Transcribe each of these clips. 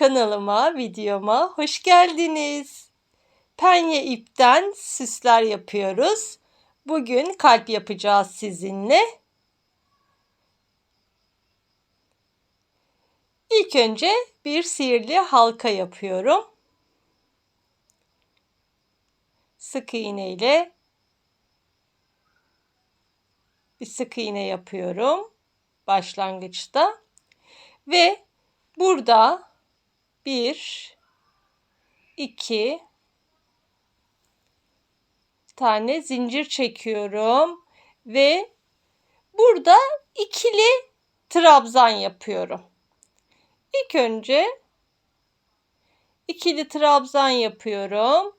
Kanalıma, videoma hoş geldiniz. Penye ipten süsler yapıyoruz. Bugün kalp yapacağız sizinle. İlk önce bir sihirli halka yapıyorum. Sık iğne ile bir sık iğne yapıyorum başlangıçta ve burada bir iki tane zincir çekiyorum ve burada ikili trabzan yapıyorum. İlk önce ikili trabzan yapıyorum.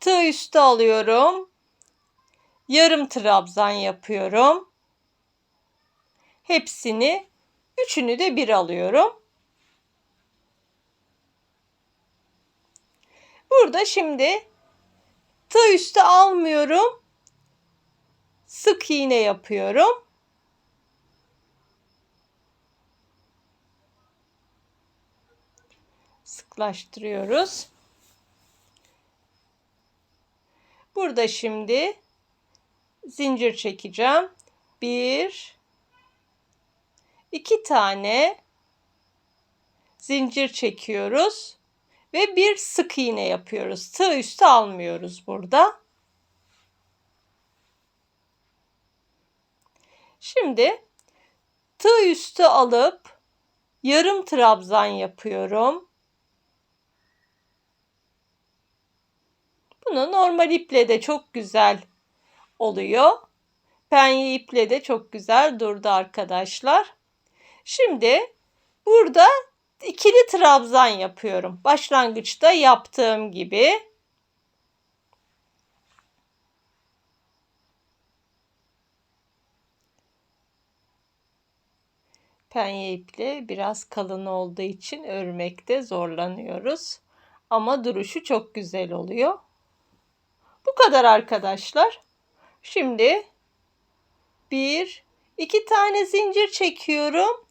Tığ üstü alıyorum. Yarım trabzan yapıyorum. Hepsini, üçünü de bir alıyorum. Burada şimdi tığ üstü almıyorum. Sık iğne yapıyorum. Sıklaştırıyoruz. Burada şimdi zincir çekeceğim. Bir, iki tane zincir çekiyoruz ve bir sık iğne yapıyoruz. Tığ üstü almıyoruz burada. Şimdi tığ üstü alıp yarım trabzan yapıyorum. Bunu normal iple de çok güzel oluyor. Penye iple de çok güzel durdu arkadaşlar. Şimdi burada ikili trabzan yapıyorum. Başlangıçta yaptığım gibi. Penye iple biraz kalın olduğu için örmekte zorlanıyoruz. Ama duruşu çok güzel oluyor. Bu kadar arkadaşlar. Şimdi bir, iki tane zincir çekiyorum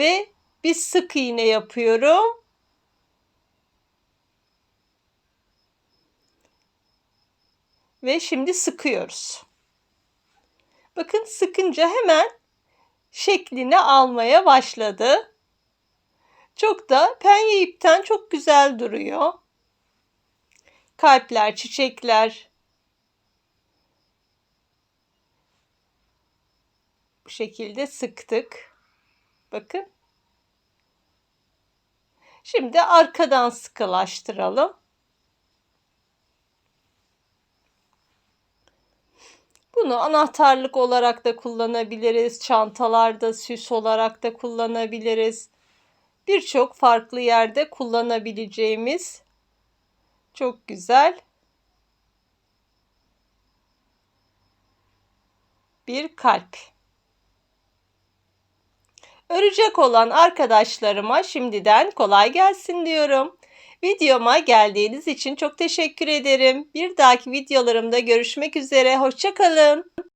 ve bir sık iğne yapıyorum. Ve şimdi sıkıyoruz. Bakın sıkınca hemen şeklini almaya başladı. Çok da penye ipten çok güzel duruyor kalpler, çiçekler. Bu şekilde sıktık. Bakın. Şimdi arkadan sıkılaştıralım. Bunu anahtarlık olarak da kullanabiliriz. Çantalarda süs olarak da kullanabiliriz. Birçok farklı yerde kullanabileceğimiz çok güzel. Bir kalp. Örecek olan arkadaşlarıma şimdiden kolay gelsin diyorum. Videoma geldiğiniz için çok teşekkür ederim. Bir dahaki videolarımda görüşmek üzere. Hoşçakalın.